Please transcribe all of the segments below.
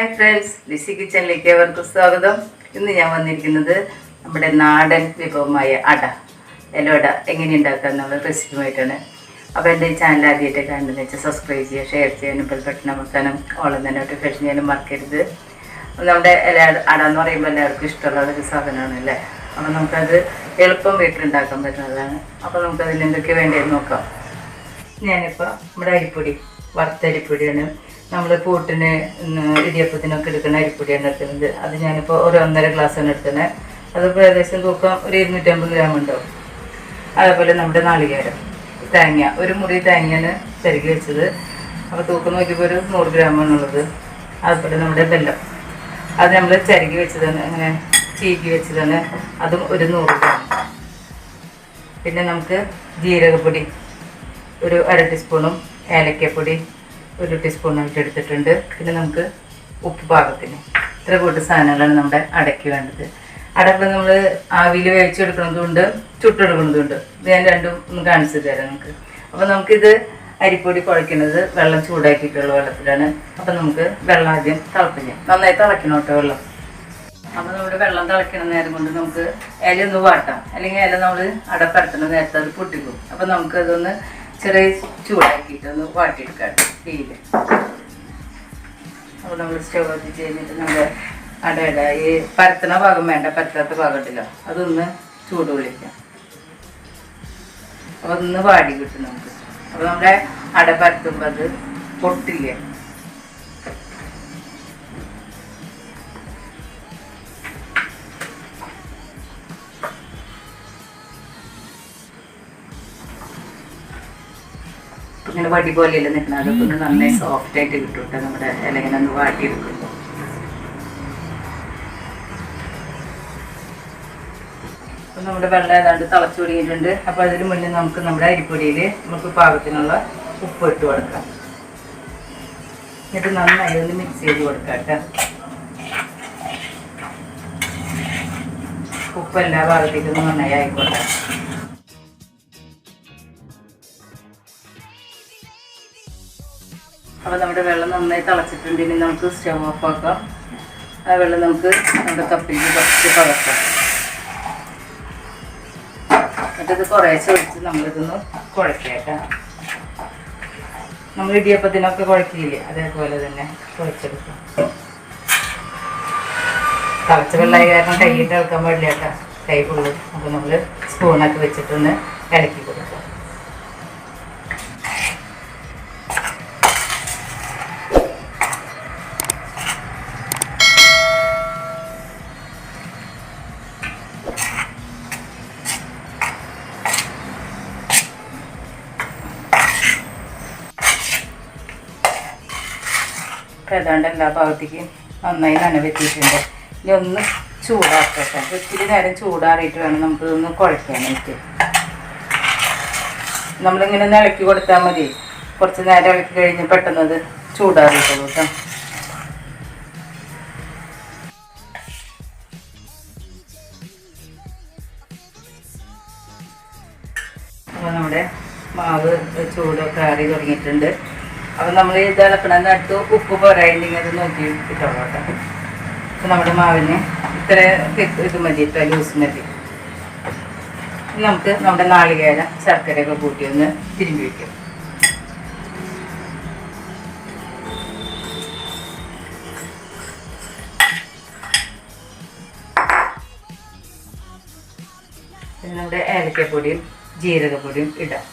Hi friends Lissy കിച്ചണിലേക്ക് അവർക്ക് സ്വാഗതം. ഇന്ന് ഞാൻ വന്നിരിക്കുന്നത് നമ്മുടെ നാടൻ വിഭവമായ അട. ഇലവട എങ്ങനെ ഉണ്ടാക്കുക എന്നുള്ള റെസിപ്പിയുമായിട്ടാണ് അപ്പോൾ എന്റെ ഈ ചാനൽ ആദ്യമായിട്ട് കാണുന്നതെന്ന് വെച്ചാൽ സബ്സ്ക്രൈബ് ചെയ്യുക ഷെയർ ചെയ്യാനും ബെൽ ബട്ടൺ അമർത്താനും ഓളം തന്നെ നോട്ടിഫിക്കേഷൻ ചെയ്യാനും മറക്കരുത്. നമ്മുടെ ഇല അട എന്ന് പറയുമ്പോൾ എല്ലാവർക്കും ഇഷ്ടമുള്ള ഒരു സാധനമാണ് അല്ലേ? അപ്പോൾ നമുക്കത് എളുപ്പം വീട്ടിലുണ്ടാക്കാൻ പറ്റുന്നതാണ്. അപ്പോൾ നമുക്കതിന് എന്തൊക്കെ വേണ്ടതെന്ന് നോക്കാം. ഞാനിപ്പോൾ നമ്മുടെ അരിപ്പൊടി വറുത്ത അരിപ്പൊടിയാണ് നമ്മൾ പൂട്ടിന് ഉം, ഇടിയപ്പത്തിനൊക്കെ എടുക്കുന്ന അരിപ്പൊടിയാണ് എടുക്കുന്നത്. അത് ഞാനിപ്പോൾ ഒരു ഒന്നര ഗ്ലാസ്സാണ് എടുക്കുന്നത്. അതിപ്പോൾ ഏകദേശം തൂക്കം ഒരു ഇരുന്നൂറ്റമ്പത് ഗ്രാം ഉണ്ടാവും. അതേപോലെ നമ്മുടെ നാളികേരം തേങ്ങ. ഒരു മുറി തേങ്ങയാണ് ചെരുകി വെച്ചത്. അപ്പോൾ തൂക്കം നോക്കിയപ്പോൾ ഒരു നൂറ് ഗ്രാമാണുള്ളത് അതുപോലെ നമ്മുടെ ബെല്ലം. അത് നമ്മൾ ചരുകി വെച്ചതാണ് അങ്ങനെ ചീകി വെച്ചതാണ്. അതും ഒരു നൂറ് ഗ്രാം. പിന്നെ നമുക്ക് ജീരകപ്പൊടി ഒരു അര ടീസ്പൂണും ഏലക്കപ്പൊടി ഒരു ടീസ്പൂണായിട്ട് എടുത്തിട്ടുണ്ട്. പിന്നെ നമുക്ക് ഉപ്പ് പാകത്തിന്. ഇത്ര കൂട്ട് സാധനങ്ങളാണ് നമ്മുടെ അടയ്ക്ക് വേണ്ടത്. അടപ്പ് നമ്മൾ ആവിയിൽ വേവിച്ചെടുക്കുന്നതുകൊണ്ട് ചുട്ടെടുക്കുന്നതുകൊണ്ട് ഞാൻ രണ്ടും ഒന്ന് കാണിച്ചു തരാം നമുക്ക് അപ്പോൾ നമുക്കിത് അരിപ്പൊടി കുഴയ്ക്കുന്നത് വെള്ളം ചൂടാക്കിയിട്ടുള്ള വെള്ളത്തിലാണ്. അപ്പം നമുക്ക് വെള്ളം ആദ്യം തിളപ്പിക്കാം. നന്നായി തിളയ്ക്കണം കേട്ടോ വെള്ളം. അപ്പോൾ നമ്മുടെ വെള്ളം തിളയ്ക്കണ നേരം കൊണ്ട് നമുക്ക് ഇല ഒന്ന് വാട്ടാം. അല്ലെങ്കിൽ ഇല നമ്മൾ അടപ്പരത്തുന്ന നേരത്തെ അത് പൊട്ടിക്കും അപ്പം നമുക്കതൊന്ന് ചെറിയ ചൂടാക്കിയിട്ട് ഒന്ന് വാട്ടിയെടുക്കാം. തീയിൽ അപ്പോൾ നമ്മൾ സ്റ്റവ് കത്തിച്ച് കഴിഞ്ഞിട്ട് നമ്മുടെ അടയുടെ ഈ പരത്തണ ഭാഗം വേണ്ട പരത്താത്ത ഭാഗം ഉണ്ടല്ലോ. അതൊന്ന് ചൂട് വിളിക്കാം. അപ്പോൾ ഒന്ന് വാടി കിട്ടും നമുക്ക്. അപ്പോൾ നമ്മുടെ അട പരത്തുമ്പോൾ അത് പൊട്ടില്ല? വടി പോലെയല്ല നിൽക്കുന്നത്? അതൊക്കെ ഒന്ന് നന്നായി സോഫ്റ്റ് ആയിട്ട് കിട്ടും നമ്മുടെ ഇലങ്ങനെ ഒന്ന് വാട്ടിയെടുക്കുമ്പോൾ അപ്പം നമ്മുടെ വെള്ളം ഏതാണ്ട് തിളച്ചു തുടങ്ങിയിട്ടുണ്ട്. അപ്പോൾ അതിന് മുന്നേ നമുക്ക് നമ്മുടെ അരിപ്പൊടിയിൽ നമുക്ക് പാകത്തിനുള്ള ഉപ്പ് ഇട്ട് കൊടുക്കാം. എന്നിട്ട് നന്നായി ഒന്ന് മിക്സ് ചെയ്ത് കൊടുക്കാം ഉപ്പ് എല്ലാ ഭാഗത്തേക്കും നന്നായി ആയിക്കോട്ടെ. അപ്പോൾ നമ്മുടെ വെള്ളം നന്നായി തിളച്ചിട്ടുണ്ട്. ഇനി നമുക്ക് സ്റ്റവ് ഓഫ് ആക്കാം. ആ വെള്ളം നമുക്ക് നമ്മുടെ കപ്പിലേക്ക് കുറച്ച് പകർത്താം. എന്നിട്ടിത് കുറേശ്ശെ ഒഴിച്ച് നമ്മളിതൊന്ന് കുഴക്കിയേക്കാം. നമ്മൾ ഇടിയപ്പത്തിനൊക്കെ കുഴക്കിയില്ലേ? അതേപോലെ തന്നെ കുഴച്ചെടുക്കാം. തിളച്ച വെള്ളമായി കാരണം കൈയിട്ട് ഇളക്കാൻ പാടില്ല കേട്ടോ. കൈ പൊള്ളും അപ്പോൾ നമ്മൾ സ്പൂണൊക്കെ വെച്ചിട്ടൊന്ന് ഇളക്കി കൊടുക്കാം. ഏതാണ്ട് എല്ലാ ഭാഗത്തേക്കും നന്നായി നനവെത്തിയിട്ടുണ്ട് ഇനി ഒന്ന് ചൂടാക്കട്ടെ. ഒത്തിരി നേരം ചൂടാറിയിട്ട് വേണം നമുക്ക് ഇതൊന്ന് കുഴക്കാനായിട്ട്. നമ്മളിങ്ങനെ ഒന്ന് ഇളക്കി കൊടുത്താൽ മതി. കുറച്ച് നേരം ഇളക്കി കഴിഞ്ഞ് പെട്ടെന്ന് അത് ചൂടാറിയിട്ടുള്ളൂ കേട്ടോ. അപ്പോൾ നമ്മുടെ മാവ് ചൂടൊക്കെ ആറി തുടങ്ങിയിട്ടുണ്ട്. അപ്പം നമ്മൾ ഈ ഇത് ഇളക്കണതിനടുത്ത് ഉപ്പ് പോരായിട്ടുണ്ടെങ്കിൽ അത് നോക്കി ഇട്ടോളൂ അപ്പം നമ്മുടെ മാവിന് ഇത്ര ഇത് മതി ഇത്ര ലൂസ് മതി. നമുക്ക് നമ്മുടെ നാളികേരം ശർക്കരയൊക്കെ കൂട്ടി ഒന്ന് തിരുമ്പി വയ്ക്കും നമ്മുടെ ഏലക്കപ്പൊടിയും ജീരകപ്പൊടിയും ഇടാം.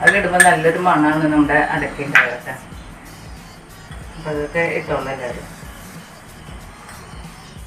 അതിലിടുമ്പോൾ നല്ലൊരു മണമാണ് നമ്മുടെ അടക്കേണ്ടത് കേട്ടോ അപ്പോൾ അതൊക്കെ ഇട്ടോളൂ എല്ലാവരും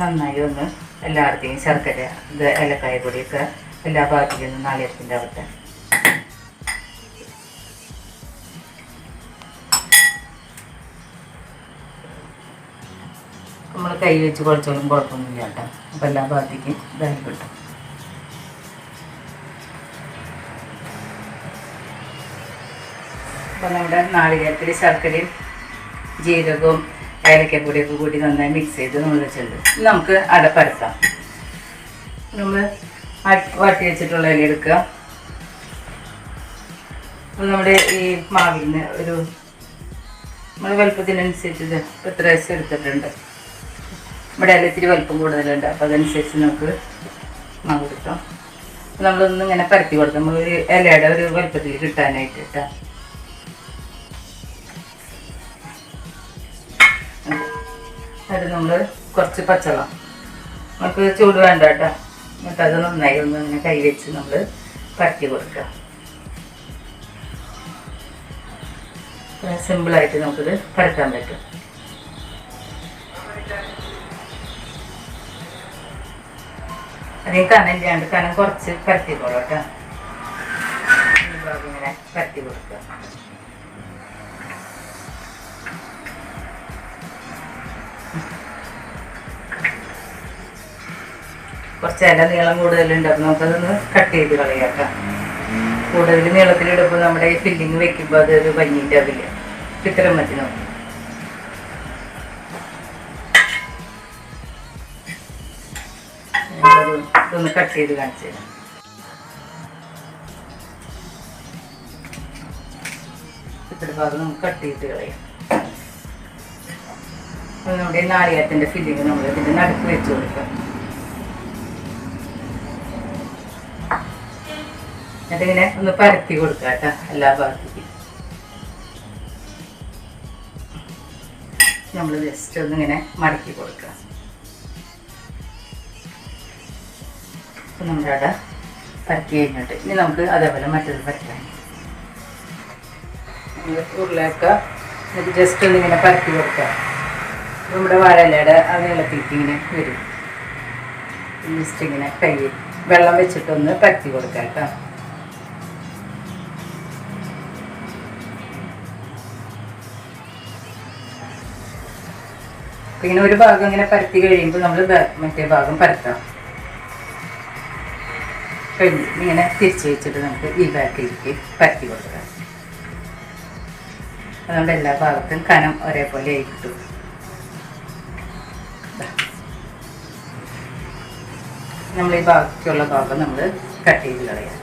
നന്നായി ഒന്ന് എല്ലായിടത്തേക്കും ശർക്കര ഇത് ഏലക്കായ പൊടിയൊക്കെ എല്ലാ ഭാഗത്തേക്കും ഒന്ന് നാളികത്തിന്റെ ആവട്ടെ. നമ്മൾ കൈ വെച്ച് കുഴച്ചാലും കുഴപ്പമൊന്നുമില്ല കേട്ടോ. അപ്പോൾ എല്ലാ ഭാഗത്തേക്കും ഇതായി കിട്ടും അപ്പോൾ നമ്മുടെ നാളികേരത്തിൽ ശർക്കരയും ജീരകവും ഏലക്കപ്പൊടിയൊക്കെ കൂടി നന്നായി മിക്സ് ചെയ്ത് ഇനി നമുക്ക് അടപ്പരത്താം പരത്താം. നമ്മൾ വാട്ടി വെച്ചിട്ടുള്ള ഇല എടുക്കുക. അപ്പോൾ നമ്മുടെ ഈ മാവിൽ നിന്ന് ഒരു നമ്മൾ വലുപ്പത്തിനനുസരിച്ച് എത്ര വയസ്സ് എടുത്തിട്ടുണ്ട്. ഇവിടെ എല്ലാം ഇത്തിരി വലുപ്പം കൂടുതലുണ്ട്. അപ്പോൾ അതനുസരിച്ച് നമുക്ക് മാവ് കിട്ടാം നമ്മളൊന്നിങ്ങനെ പരത്തി കൊടുക്കാം. നമ്മൾ ഒരു ഇലയുടെ ഒരു വലുപ്പത്തിൽ കിട്ടാനായിട്ട് കേട്ടോ അത് നമ്മൾ കുറച്ച് പച്ചളം നമുക്ക് ചൂട് വേണ്ട കേട്ടോ. എന്നിട്ട് അത് നന്നായി ഒന്ന് ഇങ്ങനെ കൈ വെച്ച് നമ്മൾ പരത്തി കൊടുക്കുക. സിമ്പിളായിട്ട് നമുക്കിത് പരത്താൻ പറ്റും. അതിന് കനം ഇല്ലാണ്ട് കനം കുറച്ച് പരത്തിക്കോളൂ കേട്ടോ. ഇങ്ങനെ പരത്തി കൊടുക്കുക. കുറച്ച് ഇല നീളം കൂടുതലുണ്ട്. അപ്പം നമുക്കതൊന്ന് കട്ട് ചെയ്ത് കളയാക്കാം കൂടുതൽ നീളത്തിലിടുമ്പോൾ നമ്മുടെ ഈ ഫില്ലിങ് വെക്കുമ്പോൾ അതൊരു ഭംഗിന്റെ അതിൽ. ഇത്രയും മതി നമുക്ക്. ഇതൊന്ന് കട്ട് ചെയ്ത് കാണിച്ചു തരാം. ഇത്ര ഭാഗം നമുക്ക് കട്ട് ചെയ്ത് കളയാം. നമ്മുടെ ഈ നാളികേരത്തിന്റെ ഫില്ലിങ് നമ്മൾ ഇതിന്റെ നടുക്ക് വെച്ച് കൊടുക്കാം. എന്നിട്ടിങ്ങനെ ഒന്ന് പരത്തി കൊടുക്കുക കേട്ടോ എല്ലാ ഭാഗത്തേക്കും. നമ്മൾ ജസ്റ്റ് ഒന്നിങ്ങനെ മടക്കി കൊടുക്കുക അപ്പം നമ്മുടെ അവിടെ പരത്തി കഴിഞ്ഞിട്ട് ഇനി നമുക്ക് അതേപോലെ മറ്റൊരു പരത്താൻ നമ്മൾ ഉരുളയൊക്കെ എന്നിട്ട് ജസ്റ്റ് ഒന്നിങ്ങനെ പരത്തി കൊടുക്കുക നമ്മുടെ വാഴയിലയുടെ ആ നീളത്തിലേക്ക് ഇങ്ങനെ വരും. ജസ്റ്റ് ഇങ്ങനെ കൈ വെള്ളം വെച്ചിട്ടൊന്ന് പരത്തി കൊടുക്കാം കേട്ടോ അപ്പൊ ഇങ്ങനെ ഒരു ഭാഗം ഇങ്ങനെ പരത്തി കഴിയുമ്പോൾ നമ്മൾ മറ്റേ ഭാഗം പരത്താം. കഴിഞ്ഞ് ഇങ്ങനെ തിരിച്ച് വെച്ചിട്ട് നമുക്ക് ഈ ബാക്കിലേക്ക് പരത്തി കൊടുക്കാം. അതുകൊണ്ട് എല്ലാ ഭാഗത്തും കനം ഒരേപോലെ ആയി കിട്ടും. നമ്മൾ ഈ ബാക്കിയുള്ള ഭാഗം നമ്മൾ കട്ട് ചെയ്ത് കളയാം.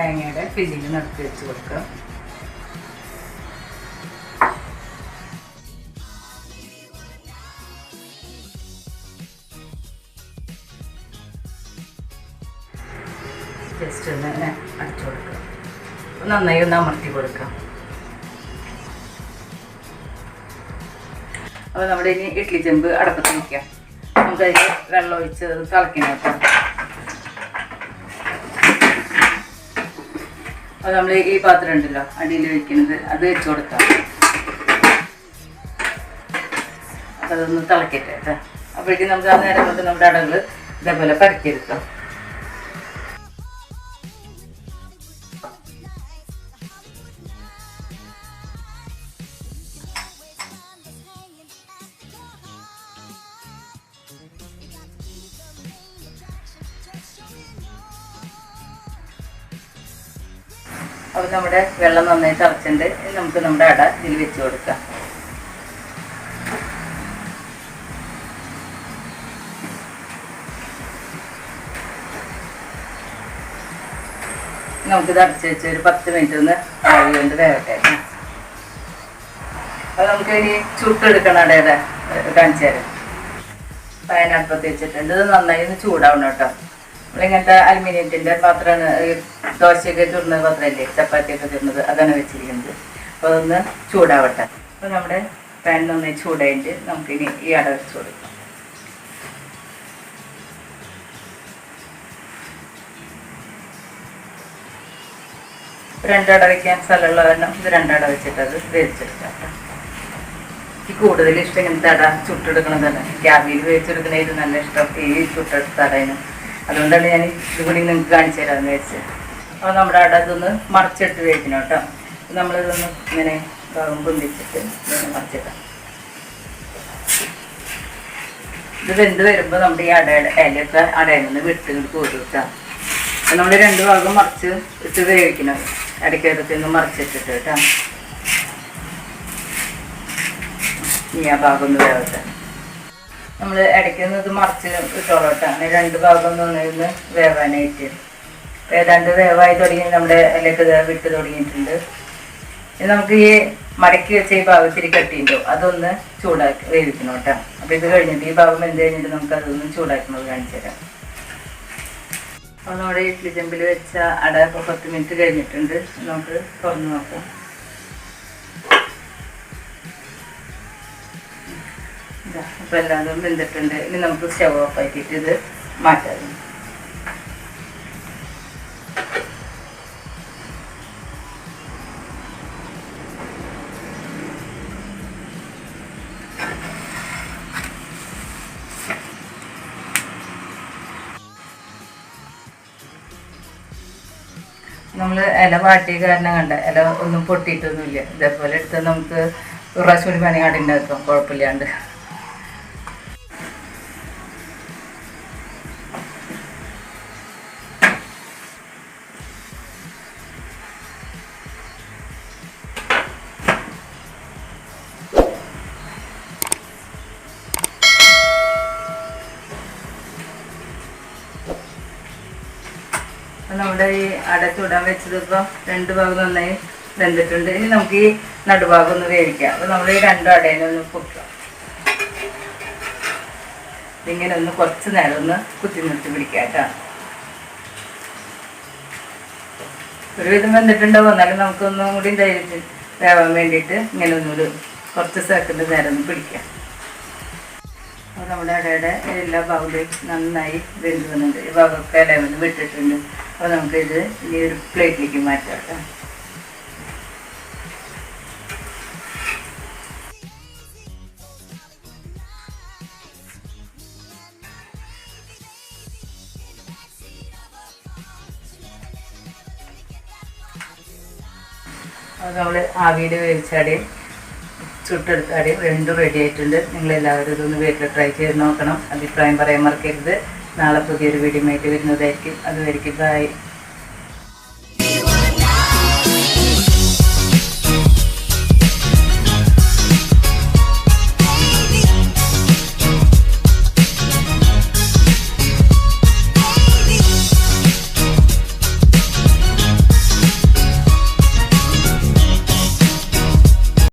തേങ്ങയുടെ ഫില്ലിങ് നിർത്തി വെച്ച് കൊടുക്കുക. ജസ്റ്റ് ഒന്ന് അടിച്ചു കൊടുക്കുക. നന്നായി ഒന്ന് അമർത്തി കൊടുക്കാം അപ്പോൾ നമ്മുടെ ഇനി ഇഡ്ഡലി ചെമ്പ് അടപ്പത്ത് വയ്ക്കാം നമുക്കതിൽ വെള്ളം ഒഴിച്ച് അത് തിളക്കണം കേട്ടോ അത് നമ്മൾ ഈ പാത്രം ഉണ്ടല്ലോ അടിയിൽ വെക്കുന്നത് അത് വെച്ച് കൊടുക്കാം. അതൊന്ന് തിളക്കട്ടെ കേട്ടോ അപ്പോഴേക്കും നമുക്ക് ആ നേരം കൊണ്ട് നമ്മുടെ അടകൾ ഇതേപോലെ പരത്തിയെടുക്കാം. അപ്പോൾ നമ്മുടെ വെള്ളം നന്നായി തിളച്ചിട്ടുണ്ട്. നമുക്ക് നമ്മുടെ അട ഇതിൽ വെച്ച് കൊടുക്കാം. നമുക്കിത് അടച്ച് വെച്ച് ഒരു പത്ത് മിനിറ്റ് ഒന്ന് ആവി കൊണ്ട് വേവട്ടെ. അപ്പോൾ നമുക്ക് ഇനി ചുട്ടെടുക്കണം അടയുടെ കാണിച്ചു തരാം. പയനടുപ്പത്ത് വെച്ചിട്ടുണ്ട്. ഇത് നന്നായി ഒന്ന് ചൂടാവണം കേട്ടോ. നമ്മളിങ്ങനത്തെ അലുമിനിയത്തിന്റെ പാത്രമാണ് ദോശയൊക്കെ ചുരുന്ന പാത്രമല്ലേ ചപ്പാത്തിയൊക്കെ ചുരുന്നത് അതാണ് വെച്ചിരിക്കുന്നത്. അപ്പോൾ അതൊന്ന് ചൂടാവട്ടെ. അപ്പോൾ നമ്മുടെ പാൻ നന്നായി ചൂടായിട്ട് നമുക്കിനി ഈ അട വെച്ച് കൊടുക്കാം. രണ്ടട വയ്ക്കാൻ സ്ഥലമുള്ള കാരണം ഇത് രണ്ടട വെച്ചിട്ട് അത് വേവിച്ചെടുക്കാം എനിക്ക് കൂടുതൽ ഇഷ്ടം ഇങ്ങനത്തെ അട ചുട്ടെടുക്കണതാണ്. ക്യാബിൽ വേവിച്ചെടുക്കണത് നല്ല ഇഷ്ടം. ഈ ചുട്ടെടുത്ത അടയിനും അതുകൊണ്ടാണ് ഞാൻ ഇത് കൂടി നിങ്ങൾക്ക് കാണിച്ചു തരാമെന്ന് വെച്ചത് അപ്പോൾ നമ്മുടെ അവിടെ ഇതൊന്ന് മറിച്ചിട്ട് വേവിക്കണം കേട്ടോ. നമ്മളിതൊന്ന് ഇങ്ങനെ പൊന്തിച്ചിട്ട് ഇങ്ങനെ മറിച്ചിടാം. ഇത് വെന്ത് വരുമ്പോൾ നമ്മുടെ ഈ അടയുടെ ഇലയൊക്കെ അടയിൽ നിന്ന് വിട്ട് കോരി അപ്പം നമ്മൾ രണ്ട് ഭാഗം മറിച്ച് ഇട്ട് വേവിക്കണം. ഇടയ്ക്കകത്ത് ഒന്ന് മറിച്ചിട്ടിട്ട് കേട്ടോ. ഈ ആ ഭാഗം ഒന്ന് വേവട്ടെ. നമ്മൾ ഇടയ്ക്ക് ഇത് മറിച്ച് ഇട്ടോളട്ടാണ് രണ്ട് ഭാഗം നിന്ന് വേവാനായിട്ട്. ഏതാണ്ട് വേവായി തുടങ്ങി നമ്മുടെ ദേ വിട്ട് തുടങ്ങിയിട്ടുണ്ട്. ഇനി നമുക്ക് ഈ മടക്കി വെച്ച ഈ ഭാഗത്തിരി കെട്ടിയിട്ടോ. അതൊന്ന് ചൂടാക്കി വേവിക്കണം കേട്ടോ. അപ്പോൾ ഇത് കഴിഞ്ഞിട്ട് ഈ ഭാഗം എന്ത് കഴിഞ്ഞിട്ട് നമുക്ക് അതൊന്ന് ചൂടാക്കുന്നത് കാണിച്ചു തരാം. അപ്പോൾ നമ്മുടെ ഇഡ്ലി ചെമ്പിൽ വെച്ച അട ഇപ്പോൾ പത്ത് മിനിറ്റ് കഴിഞ്ഞിട്ടുണ്ട്. നമുക്ക് തുറന്നു നോക്കാം. ഇതാ അപ്പോൾ എല്ലാതും വെന്തിട്ടുണ്ട്. ഇനി നമുക്ക് സ്റ്റവ് ഓഫ് ആക്കിയിട്ട് ഇത് മാറ്റാം. നമ്മൾ ഇല വാട്ടിയ കാരണം കണ്ട ഇല ഒന്നും പൊട്ടിയിട്ടൊന്നുമില്ല. ഇതേപോലെ എടുത്ത് നമുക്ക് ഒരു പ്രാവശ്യം കൂടി പണി അടിണ്ടാക്കാം കുഴപ്പമില്ലാണ്ട്. നമ്മുടെ ഈ അട ചൂടാൻ വെച്ചത് ഇപ്പം രണ്ട് ഭാഗം നന്നായി വെന്തിട്ടുണ്ട്. ഇനി നമുക്ക് ഈ നടുഭാഗം ഒന്ന് വേവിക്കാം. അപ്പൊ നമ്മൾ ഈ രണ്ടും അടേനെ ഒന്ന് പൊക്കാം ഇതിങ്ങനെ ഒന്ന് കുറച്ച് നേരം ഒന്ന് കുത്തി നിർത്തി പിടിക്കാം കേട്ടോ. ഒരുവിധം വെന്തിട്ടുണ്ടാവും. എന്നാലും നമുക്കൊന്നും കൂടി ധൈര്യത്തിൽ വേവാൻ വേണ്ടിയിട്ട് ഇങ്ങനെ ഒന്നൊരു കുറച്ച് സെക്കൻഡ് നേരം ഒന്ന് പിടിക്കാം. അപ്പോൾ നമ്മുടെ അടയുടെ എല്ലാ ഭാഗത്തേക്കും നന്നായി വെന്ത് വന്നിട്ടുണ്ട്. ഈ ഭാഗമൊക്കെ ലെവൽ വിട്ടിട്ടുണ്ട്. അപ്പോൾ നമുക്കിത് ഇനി ഒരു പ്ലേറ്റിലേക്ക് മാറ്റാം അത് നമ്മൾ ആവിയിൽ വേവിച്ചാടി ചുട്ടെടുത്താടി രണ്ടും റെഡി ആയിട്ടുണ്ട്. നിങ്ങൾ എല്ലാവരും ഇതൊന്ന് വീട്ടിൽ ട്രൈ ചെയ്ത് നോക്കണം. അഭിപ്രായം പറയാൻ മറക്കരുത്. നാളെ പുതിയൊരു വീഡിയോ ആയിട്ട് വരുന്നതായിരിക്കും. അതുവരെയ്ക്കും ബൈ